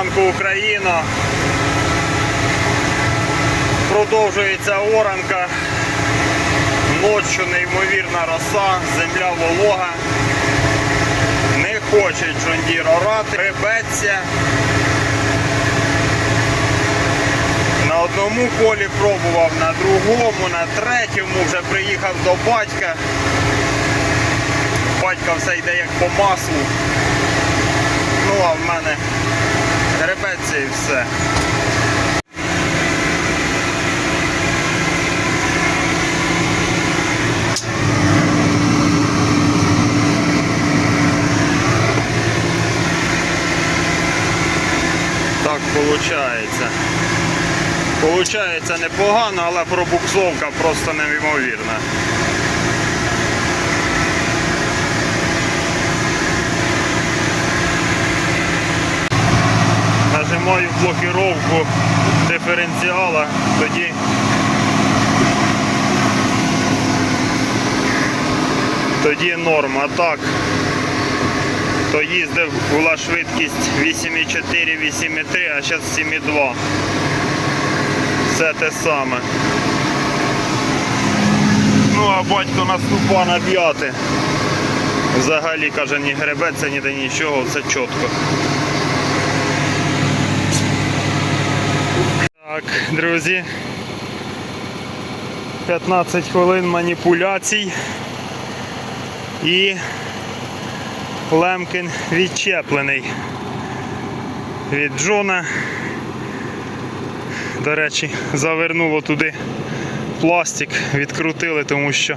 ранку, Україна. Продовжується оранка. Ночью неймовірна роса, земля волога. Не хоче Джондір орати, ребеться. На одному полі пробував, на другому, на третьому вже приїхав до батька. Батька все йде як по маслу. Ну а в мене гребеться і все. Так виходить. Получається непогано, але пробуксовка просто неймовірна. Нажимаю блокировку диференціала, тоді тоді норм. А так, то їздив, була швидкість 8,4, 8,3, а зараз 7,2. Все те саме. Ну а батько наступа на п'яти. Взагалі каже, ні гребеться, ніде нічого, все чітко. Так, друзі. 15 хвилин маніпуляцій. І Лемкін відчеплений від Джона. До речі, завернуло туди пластик, відкрутили, тому що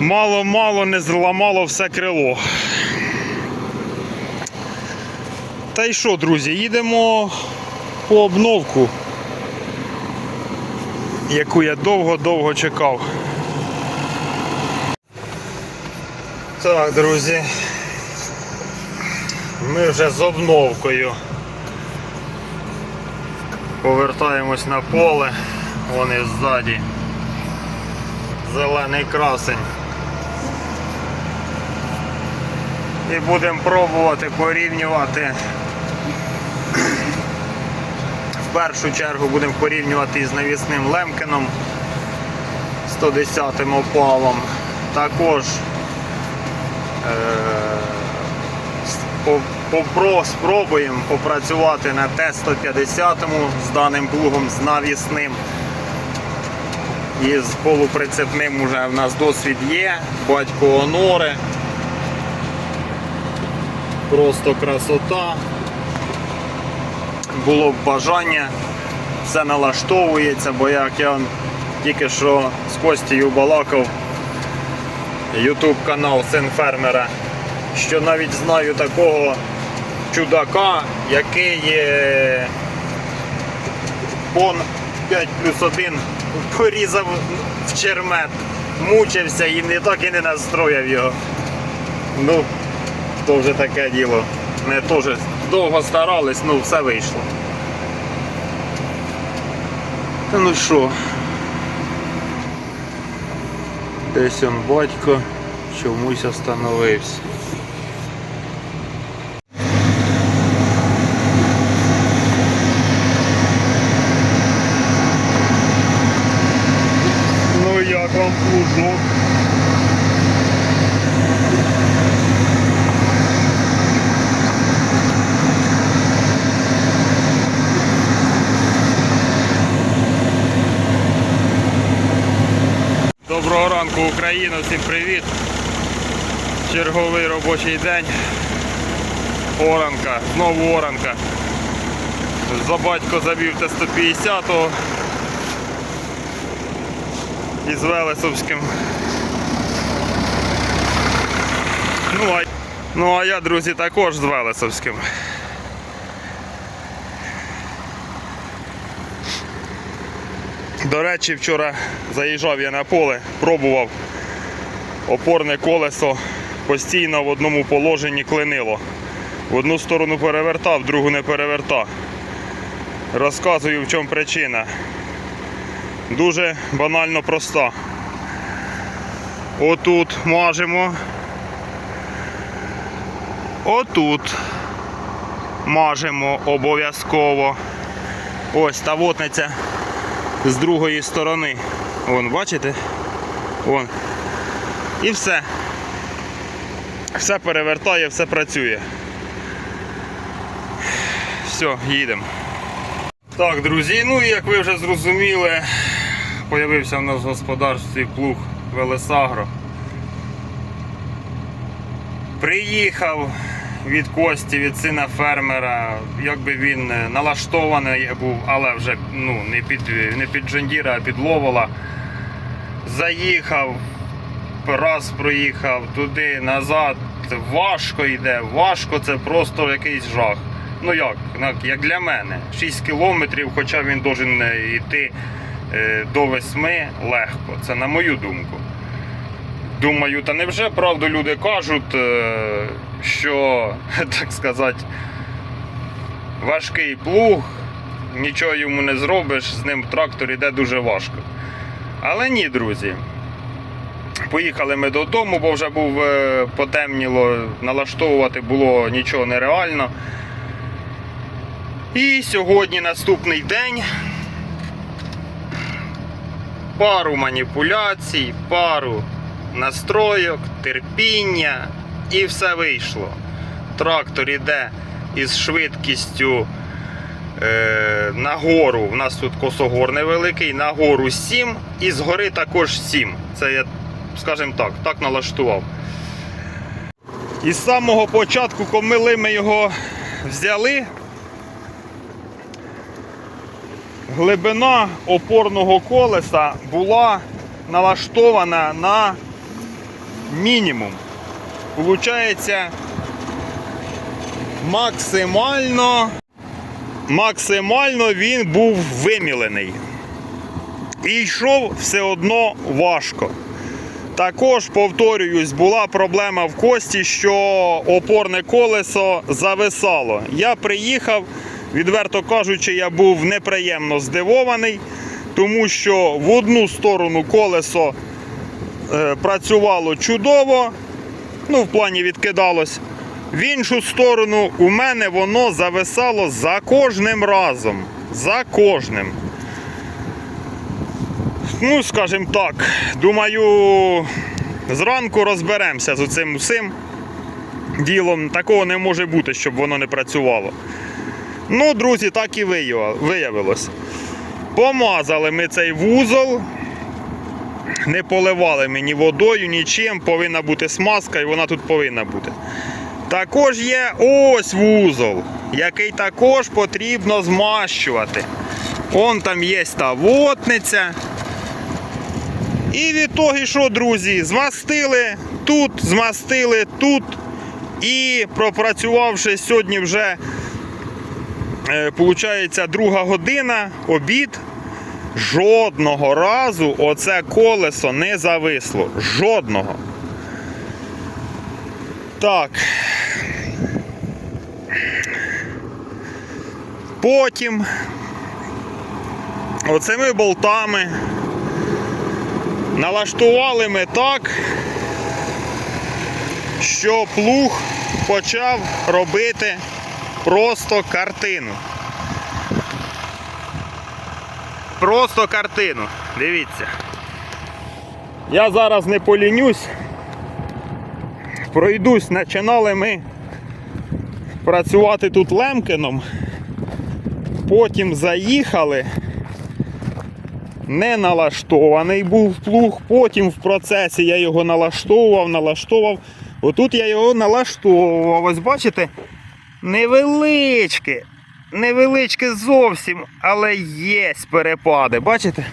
мало-мало не зламало все крило. Та й що, друзі, їдемо по обновку, яку я довго-довго чекав. Так, друзі, ми вже з обновкою. Повертаємось на поле, вони ззаді. Зелений красень. І будемо пробувати порівнювати. В першу чергу будемо порівнювати із навісним Лемкином 110 опалом. Також е- спробуємо попрацювати на Т-150 з даним плугом, з навісним. І з полуприцепним вже в нас досвід є. Батько Онори. Просто красота. Було б бажання, все налаштовується, бо як я тільки що з Костію балакав, YouTube канал Син фермера що навіть знаю такого чудака, який е, пон 5 плюс 1 порізав в чермет, мучився і не так і не настроїв його. Ну, то вже таке діло. Ми теж довго старались, ну все вийшло. Та ну що? Десь он батько чомусь остановився. Ну як вам плужок? Доброго ранку Україна, всім привіт. Черговий робочий день. Оранка, знову оранка. За батько забив Т-150 із Велесовським. Ну а, ну а я, друзі, також з Велесовським. До речі, вчора заїжджав я на поле, пробував опорне колесо постійно в одному положенні клинило. В одну сторону перевертав, в другу не перевертав. Розказую, в чому причина. Дуже банально проста. Отут мажемо. Отут. мажемо обов'язково. Ось та вотниця з другої сторони. Вон, бачите? Вон. І все. Все перевертає, все працює. Все, їдемо. Так, друзі, ну і як ви вже зрозуміли, появився в нас в господарстві плуг Велесагро. Приїхав від Кості, від сина фермера, якби він е, налаштований був, але вже ну, не під, не під Джондіра, а під Ловола. Заїхав, раз проїхав туди, назад. Важко йде, важко, це просто якийсь жах. Ну як, як- для мене. 6 кілометрів, хоча він должен е, йти е, до 8 легко. Це на мою думку. Думаю, та невже правду люди кажуть, що, так сказати, важкий плуг, нічого йому не зробиш, з ним трактор іде дуже важко. Але ні, друзі. Поїхали ми додому, бо вже був е, потемніло, налаштовувати було нічого нереально. І сьогодні наступний день. Пару маніпуляцій, пару настройок, терпіння і все вийшло. Трактор іде із швидкістю е, нагору. У нас тут косогор невеликий, нагору 7 і згори також 7. Це я, скажімо так, так налаштував. І з самого початку, коли ми його взяли, глибина опорного колеса була налаштована на мінімум. Получається максимально, максимально він був вимілений. І йшов все одно важко. Також, повторююсь, була проблема в кості, що опорне колесо зависало. Я приїхав, відверто кажучи, я був неприємно здивований, тому що в одну сторону колесо е, працювало чудово, ну, в плані відкидалось. В іншу сторону у мене воно зависало за кожним разом. За кожним. Ну, скажімо так, думаю, зранку розберемося з цим усім ділом. Такого не може бути, щоб воно не працювало. Ну, друзі, так і виявилось. Помазали ми цей вузол, не поливали ми ні водою, нічим. Повинна бути смазка, і вона тут повинна бути. Також є ось вузол, який також потрібно змащувати. Он там є та вотниця. І від того, що, друзі, змастили тут, змастили тут. І пропрацювавши сьогодні вже, е, получається, друга година, обід. Жодного разу оце колесо не зависло. Жодного. Так. Потім оцими болтами налаштували ми так, що плуг почав робити просто картину. Просто картину. Дивіться. Я зараз не полінюсь. Пройдусь, починали ми працювати тут лемкином. Потім заїхали. Не налаштований був плуг. Потім в процесі я його налаштовував, налаштовував. Отут я його налаштовував. Ось бачите? Невеличке. Невеличке зовсім, але є перепади. Бачите?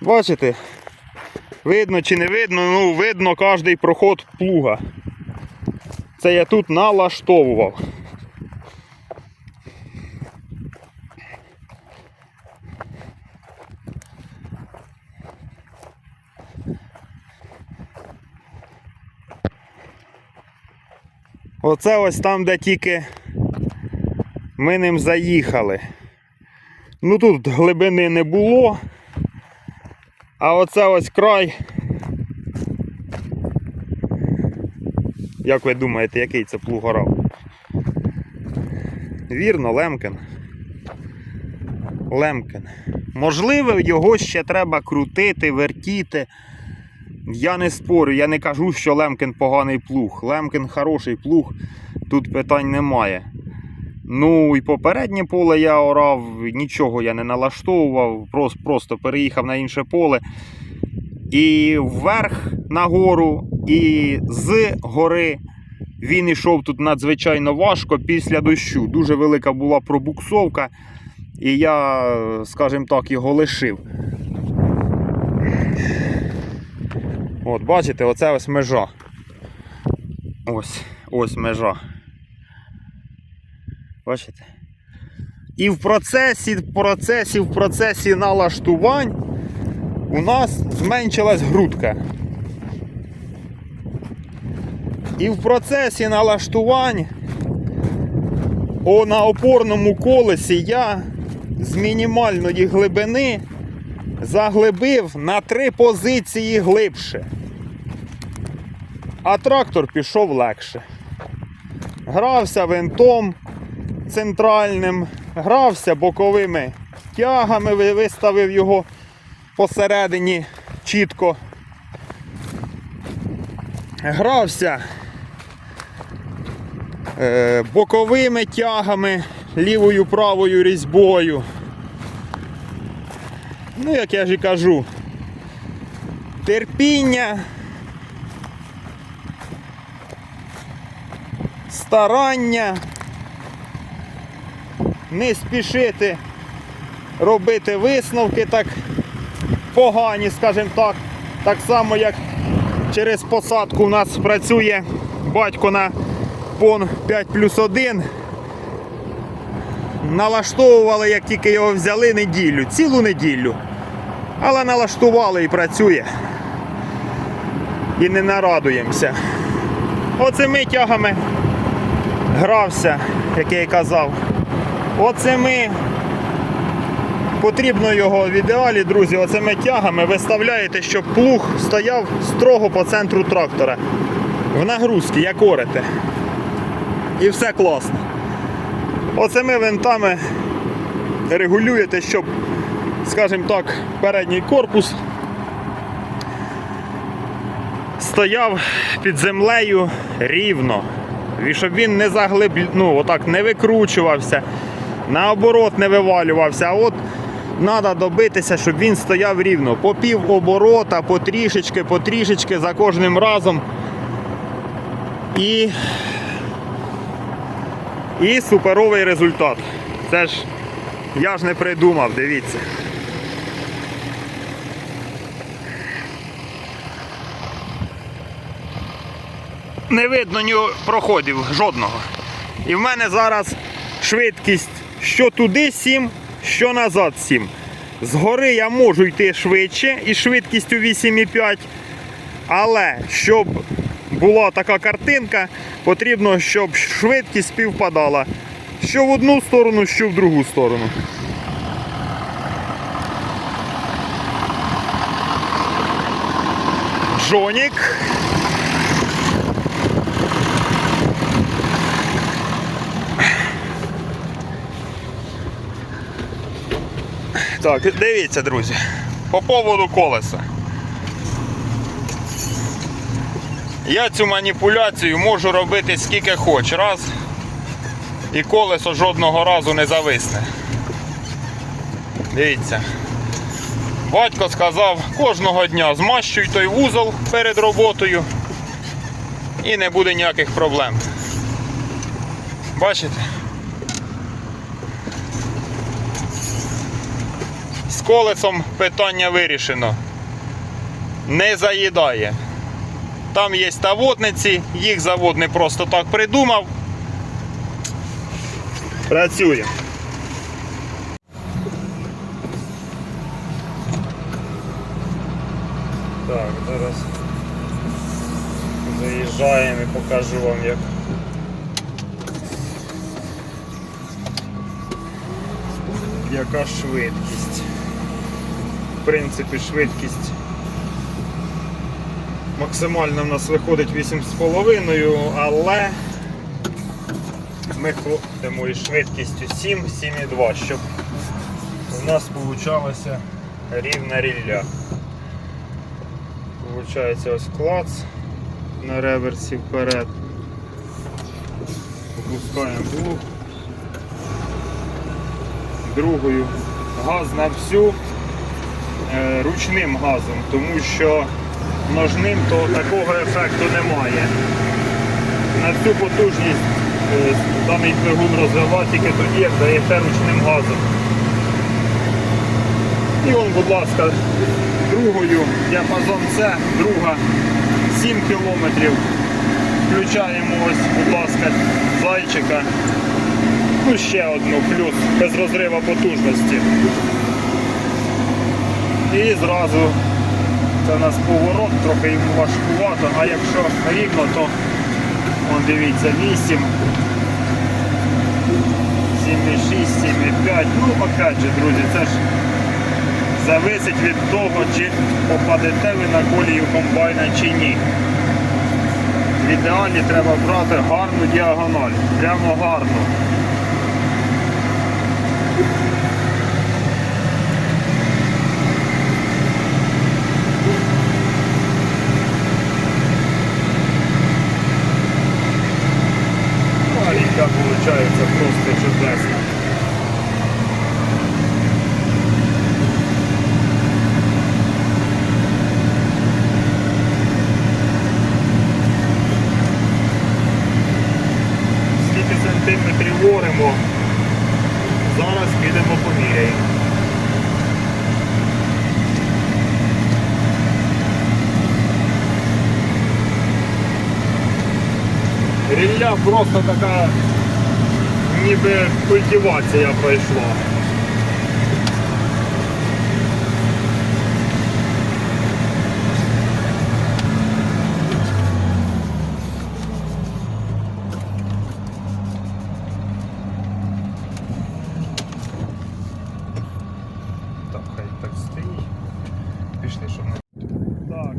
Бачите? Видно чи не видно, ну видно кожний проход плуга. Це я тут налаштовував. Оце ось там, де тільки ми ним заїхали. Ну тут глибини не було. А оце ось край. Як ви думаєте, який це плуг орав? Вірно, Лемкен. Лемкен. Можливо, його ще треба крутити, вертіти. Я не спорю, я не кажу, що Лемкен поганий плуг. Лемкен хороший плуг, тут питань немає. Ну і попереднє поле я орав, нічого я не налаштовував, просто, просто переїхав на інше поле. І вверх на гору, і з гори він йшов тут надзвичайно важко після дощу. Дуже велика була пробуксовка, і я, скажімо так, його лишив. От, бачите, оце ось межа. Ось, ось межа. Бачите? І в процесі, в процесі, в процесі налаштувань у нас зменшилась грудка. І в процесі налаштувань о, на опорному колесі я з мінімальної глибини заглибив на три позиції глибше. А трактор пішов легше. Грався винтом центральним, грався боковими тягами, виставив його посередині чітко. Грався е, боковими тягами, лівою правою різьбою. Ну, як я ж і кажу, терпіння, старання, не спішити робити висновки так погані, скажімо так. Так само, як через посадку у нас працює батько на пон 5 плюс 1. Налаштовували, як тільки його взяли неділю, цілу неділю. Але налаштували і працює. І не нарадуємося. Оцими тягами грався, як я й казав. Оцими потрібно його в ідеалі, друзі, оцими тягами виставляєте, щоб плуг стояв строго по центру трактора. В нагрузці, як орете. І все класно. Оцими винтами регулюєте, щоб, скажімо так, передній корпус стояв під землею рівно. І щоб він не заглиб... ну, отак не викручувався, наоборот не вивалювався. А от треба добитися, щоб він стояв рівно. По пів оборота, потрішечки, потрішечки за кожним разом. І і суперовий результат. Це ж я ж не придумав, дивіться. Не видно ні проходів жодного. І в мене зараз швидкість що туди 7, що назад 7. Згори я можу йти швидше із швидкістю 8,5. Але щоб була така картинка, потрібно, щоб швидкість співпадала. Що в одну сторону, що в другу сторону. Джонік. Так, дивіться, друзі. По поводу колеса. Я цю маніпуляцію можу робити скільки хоч раз. І колесо жодного разу не зависне. Дивіться. Батько сказав, кожного дня змащуй той вузол перед роботою і не буде ніяких проблем. Бачите? З колесом питання вирішено. Не заїдає. Там є таводниці, їх завод не просто так придумав. Працює. Так, зараз заїжджаємо і покажу вам як. яка швидкість. В принципі, швидкість максимальна в нас виходить 8,5, але ми ходимо із швидкістю 7, 7,2, щоб у нас получалося рівна рілля. Получається ось клац на реверсі вперед. Опускаємо блок. Другою газ на всю е, ручним газом, тому що ножним то такого ефекту немає. На всю потужність е, даний двигун розвивати тільки тоді, як даєте ручним газом. І он, будь ласка, другою діапазон С, друга 7 кілометрів. Включаємо ось, будь ласка, зайчика. Ну ще одну плюс без розрива потужності. І зразу це у нас поворот, трохи йому важкувато, а якщо рівно, то вон дивіться 8, 7,6, 7,5. Ну, опять же, друзі, це ж зависить від того, чи попадете ви на колію комбайна чи ні. В ідеалі треба брати гарну діагональ, прямо гарну. Ну, а ріка виходить просто чудесна. Скільки сантиметрів говоримо, зараз підемо поміряємо. Рілля просто така ніби культивація пройшла. Так, хай так стоїть. Пішли, щоб не. Так,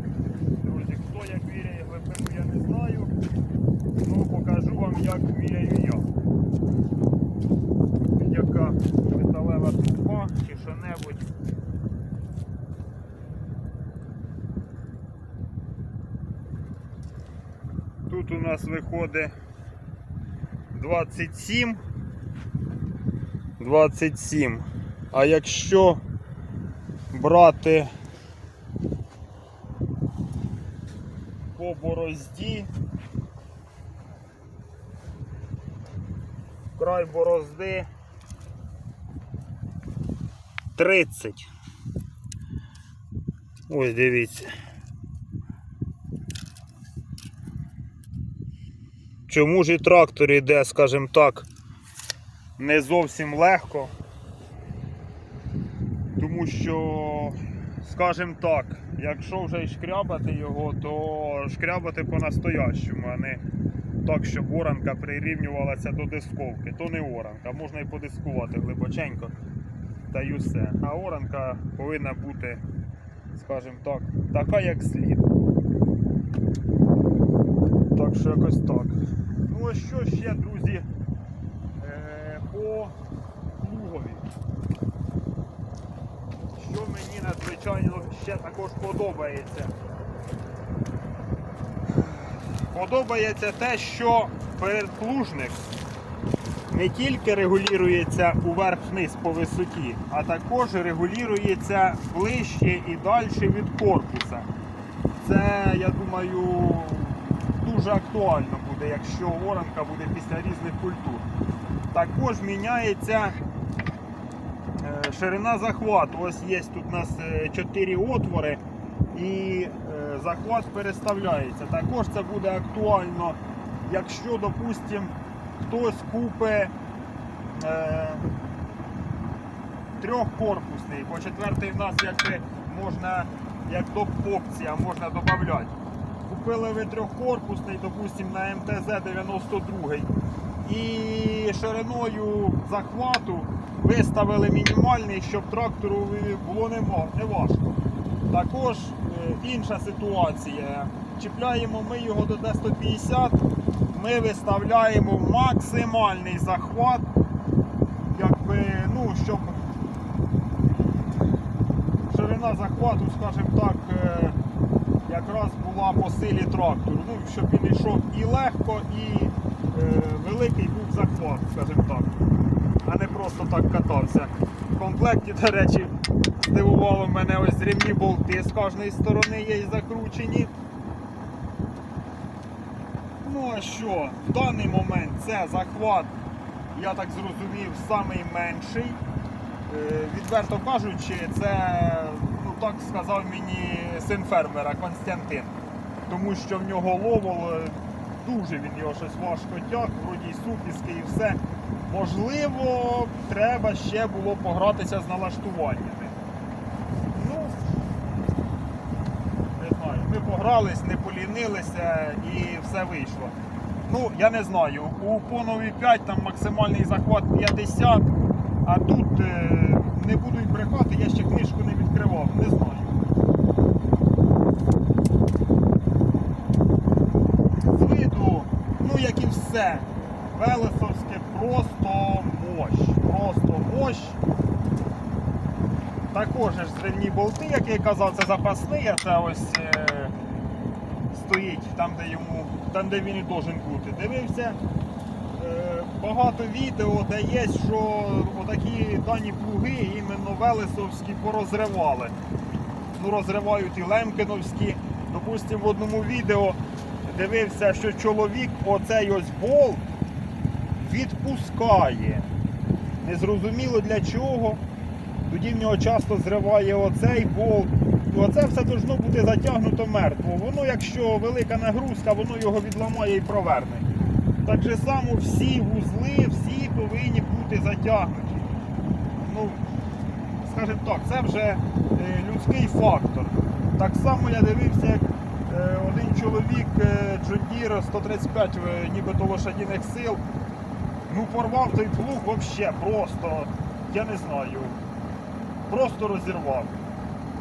друзі, хто як міряє глибину, я не знаю. Ну, покажу вам, як міряю я. Яка металева труба чи що-небудь. Тут у нас виходить 27. 27. А якщо брати по борозді, край борозди 30. Ось дивіться. Чому ж і трактор йде, скажімо так, не зовсім легко? Тому що, скажімо так, якщо вже й шкрябати його, то шкрябати по-настоящому, а не так, щоб оранка прирівнювалася до дисковки. То не оранка, можна і подискувати глибоченько та й усе. А оранка повинна бути, скажімо так, така як слід. Так що якось так. Ну ось що ще, друзі, е, по плугові. Що мені надзвичайно ще також подобається. Подобається те, що передплужник не тільки регулюється уверх-вниз по висоті, а також регулюється ближче і далі від корпуса. Це, я думаю, дуже актуально буде, якщо оранка буде після різних культур. Також міняється е, ширина захвату. Ось є тут у нас 4 отвори і е, захват переставляється. Також це буде актуально, якщо, допустимо, хтось купить е, трьохкорпусний, бо четвертий в нас як можна, як опція, можна додати. Купили ви трьохкорпусний, допустимо, на МТЗ 92 і шириною захвату виставили мінімальний, щоб трактору було не важко. Також інша ситуація. Чіпляємо ми його до Д150, ми виставляємо максимальний захват, якби, ну, щоб ширина захвату, скажімо так, е, якраз була по силі трактору. Ну, щоб він йшов і легко, і е, великий був захват, скажімо так, а не просто так катався. В комплекті, до речі, здивувало мене ось рівні болти з кожної сторони є закручені. Ну а що, в даний момент це захват, я так зрозумів, самий менший. Е, Відверто кажучи, це, ну так сказав мені син фермера Константин. Тому що в нього ловол, е, дуже він його щось важко тяг, вроді супіски і все. Можливо, треба ще було погратися з налаштуваннями. Ну, не погрались, не полінилися і все вийшло. Ну, я не знаю, у Понові 5 там максимальний захват 50, а тут е, не буду й брехати, я ще книжку не відкривав, не знаю. З виду, ну як і все, Велесовське просто мощ, просто мощ. Також ж зривні болти, як я казав, це запасний, а це ось е, стоїть там, де йому, там, де він і должен бути. Дивився е, багато відео, де є, що отакі дані плуги іменно Велесовські порозривали. Ну, розривають і Лемкиновські. Допустим, в одному відео дивився, що чоловік оцей ось болт відпускає. Незрозуміло для чого. Тоді в нього часто зриває оцей болт. І оце все должно бути затягнуто мертво. Воно, якщо велика нагрузка, воно його відламає і проверне. Так же само всі вузли, всі повинні бути затягнуті. Ну, скажімо так, це вже е, людський фактор. Так само я дивився, як е, один чоловік е, John 135 е, нібито лошадіних сил. Ну порвав той плуг взагалі просто, я не знаю, просто розірвав.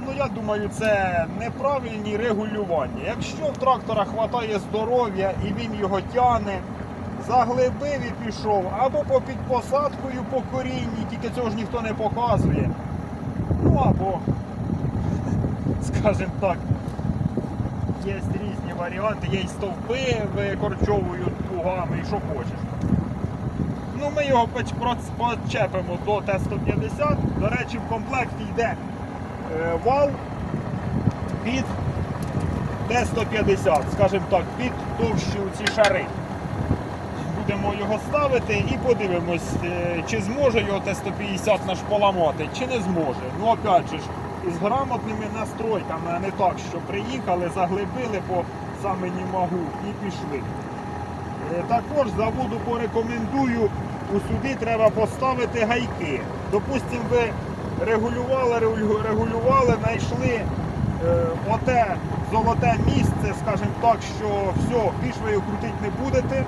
Ну я думаю, це неправильні регулювання. Якщо в трактора хватає здоров'я і він його тягне, заглибив і пішов, або по під посадкою по корінні, тільки цього ж ніхто не показує. Ну або, скажімо так, є різні варіанти, є й стовпи викорчовують плугами і що хочеш. Ну, ми його поч- почепимо до Т-150. До речі, в комплекті йде вал під Т-150, скажімо так, під товщі ці шари. Будемо його ставити і подивимось, е, чи зможе його Т-150 наш поламати, чи не зможе. Ну, опять же із грамотними настройками, а не так, що приїхали, заглибили по саме не можу і пішли. Е, Також заводу порекомендую, у суди треба поставити гайки. Допустим, ви регулювали, регулювали, знайшли е, оте золоте місце, скажімо так, що все, більш ви його крутити не будете.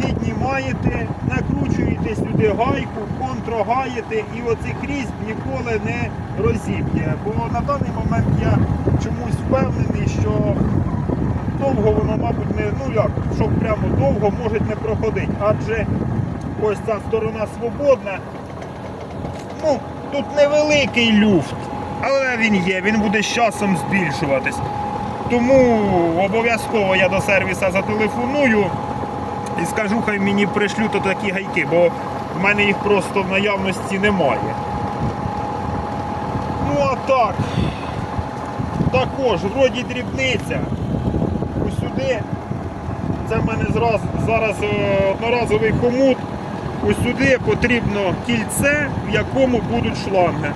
Піднімаєте, накручуєте сюди гайку, контрогаєте і оцей крізь ніколи не розіб'є. Бо на даний момент я чомусь впевнений, що довго воно, мабуть, не, ну як, щоб прямо довго може не проходити. Адже ось ця сторона свободна. Ну, тут невеликий люфт, але він є, він буде з часом збільшуватись. Тому обов'язково я до сервіса зателефоную і скажу, хай мені пришлють такі гайки, бо в мене їх просто в наявності немає. Ну а так, також, вроді дрібниця. Усюди, це в мене зараз е, одноразовий хомут. Усюди потрібно кільце, в якому будуть шланги.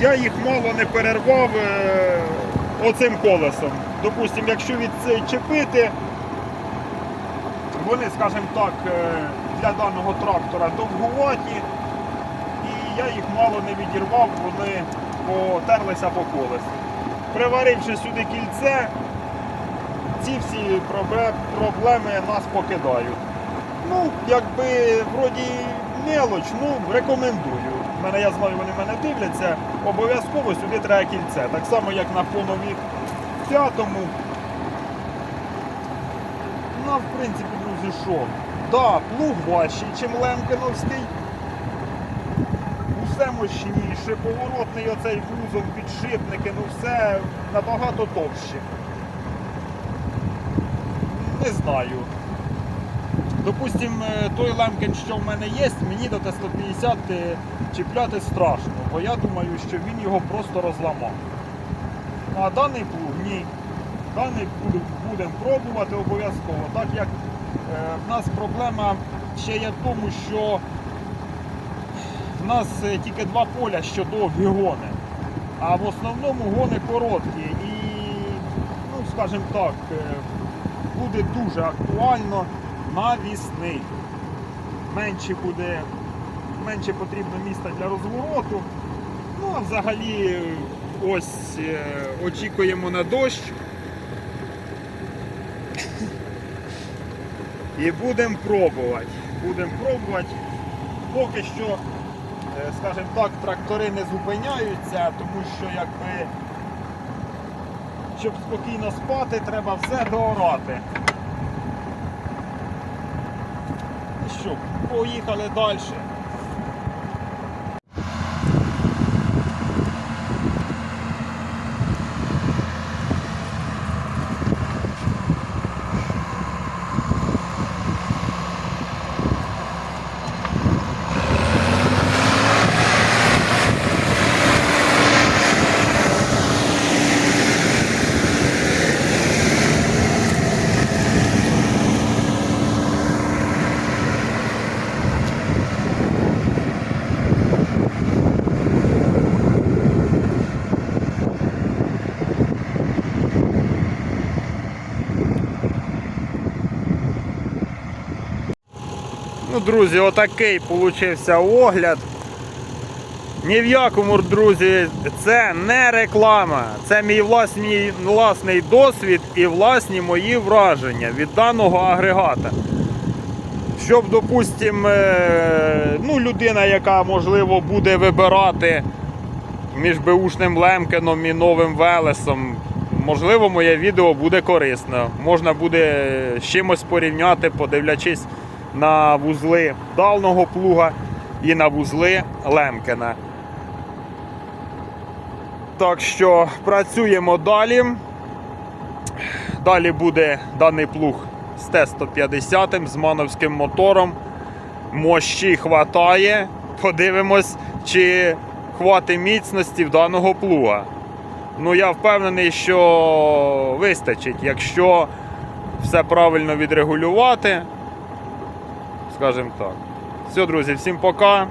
Я їх мало не перервав е, оцим колесом. Допустимо, якщо відчепити, вони, скажімо так, е, для даного трактора довгуваті, і я їх мало не відірвав, вони потерлися по колесу. Приваривши сюди кільце, ці всі проблеми нас покидають. Ну, якби вроді мелоч, ну рекомендую. Мене я знаю, вони мене дивляться. Обов'язково сюди треба кільце. Так само, як на фонові п'ятому. Ну, в принципі, друзі, що? Да, плуг важчий, чим Лемкиновський. Усе мощніше, поворотний оцей вузол, підшипники, ну все набагато товще. Не знаю. Допустим, е, той лемкін, що в мене є, мені до Т-150 е, чіпляти страшно, бо я думаю, що він його просто розламав. Ну, а даний плуг ні. Даний буду- будемо пробувати обов'язково. Так як е, в нас проблема ще є в тому, що в нас е, тільки два поля, що довгі гони. А в основному гони короткі. І, ну, скажімо так, буде дуже актуально навісний. Менше буде, менше потрібно місця для розвороту. Ну а взагалі ось е, очікуємо на дощ. І будемо пробувати. Будемо пробувати. Поки що, е, скажімо так, трактори не зупиняються, тому що якби, щоб спокійно спати, треба все доорати. І що, поїхали далі. Ну, друзі, отакий получився огляд. Ні в якому, друзі, це не реклама. Це мій власний, власний досвід і власні мої враження від даного агрегата. Щоб, допустим, е, ну, людина, яка можливо буде вибирати між беушним Лемкеном і новим Велесом, можливо, моє відео буде корисно. Можна буде з чимось порівняти, подивлячись на вузли дального плуга і на вузли Лемкена. Так що працюємо далі. Далі буде даний плуг з Т-150 з мановським мотором. Мощі хватає. Подивимось, чи хватить міцності в даного плуга. Ну, я впевнений, що вистачить, якщо все правильно відрегулювати. Скажімо так. Все, друзі, всім пока.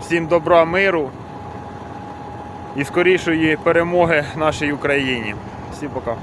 Всім добра, миру і скорішої перемоги нашій Україні. Всім пока.